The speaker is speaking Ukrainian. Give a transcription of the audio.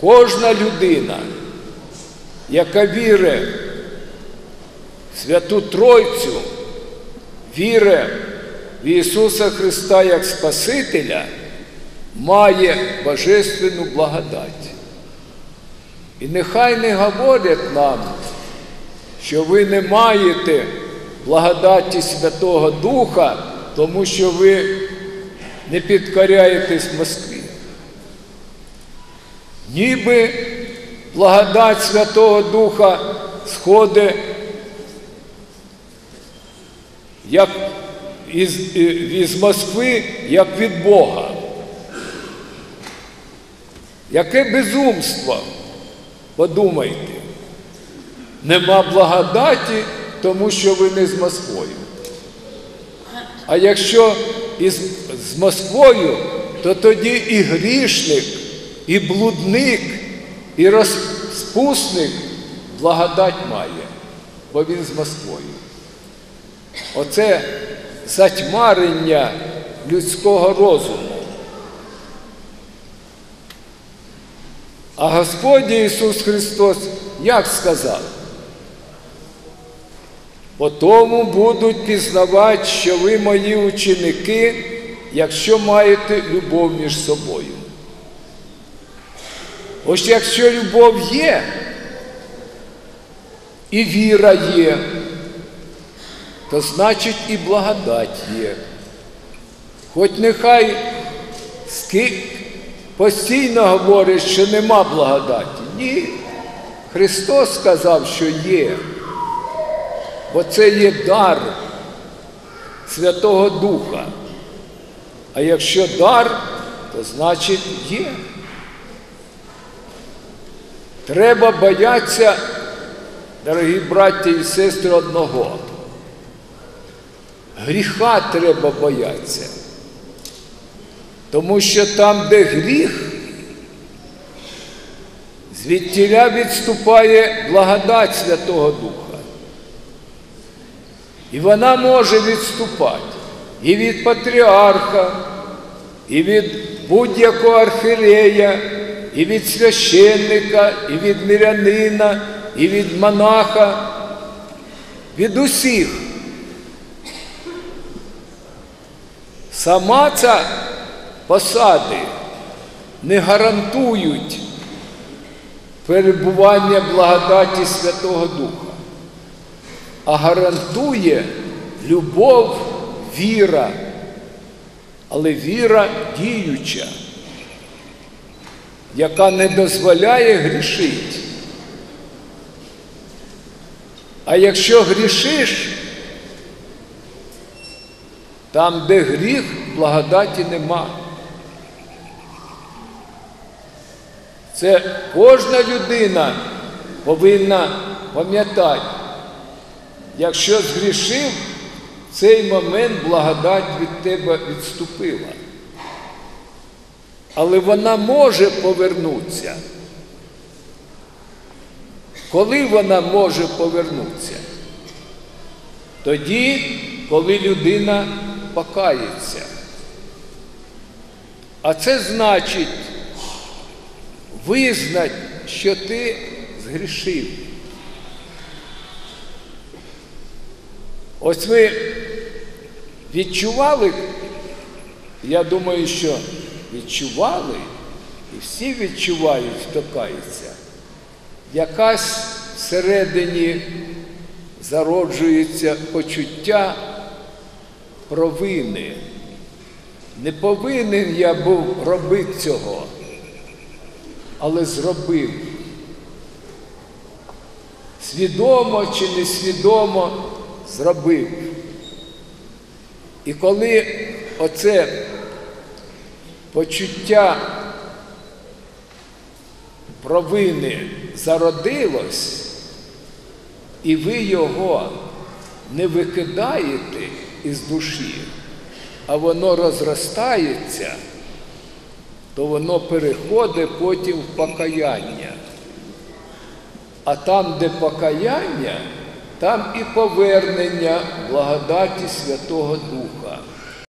Кожна людина, яка вірить в Святу Тройцю, вірить в Ісуса Христа як Спасителя, має божественну благодать. І нехай не говорять нам, що ви не маєте благодаті Святого Духа, тому що ви не підкоряєтесь Москві. Ніби благодать Святого Духа сходить як із, із Москви, як від Бога. Яке безумство, подумайте, нема благодаті, тому що ви не з Москвою. А якщо із, з Москвою, то тоді і грішник, і блудник, і розпусник благодать має, бо він з Москвою. Оце затьмарення людського розуму. А Господь Ісус Христос як сказав? По тому будуть пізнавати, що ви мої ученики, якщо маєте любов між собою. Ось якщо любов є, і віра є, то значить і благодать є. Хоч нехай постійно говорить, що нема благодаті. Ні. Христос сказав, що є. Бо це є дар Святого Духа. А якщо дар, то значить є. Треба боятися, дорогі браття і сестри, одного. Гріха треба боятися. Тому що там, де гріх, звідтіля відступає благодать Святого Духа. І вона може відступати і від патріарха, і від будь-якого архиерея, і від священника, і від мирянина, і від монаха, від усіх. Сама ця посади не гарантують перебування благодаті Святого Духа, а гарантує любов, віра, але віра діюча, яка не дозволяє грішити. А якщо грішиш, там, де гріх, благодаті нема. Це кожна людина повинна пам'ятати, якщо згрішив, в цей момент благодать від тебе відступила. Але вона може повернутися. Коли вона може повернутися? Тоді, коли людина покається. А це значить визнати, що ти згрішив. Ось ви відчували, я думаю, що відчували, і всі відчувають, хто кається, якась всередині зароджується почуття провини. Не повинен я був робити цього, але зробив. Свідомо чи несвідомо зробив. І коли оце почуття провини зародилось, і ви його не викидаєте із душі, а воно розростається, то воно переходить потім в покаяння. А там, де покаяння, там і повернення благодаті Святого Духа.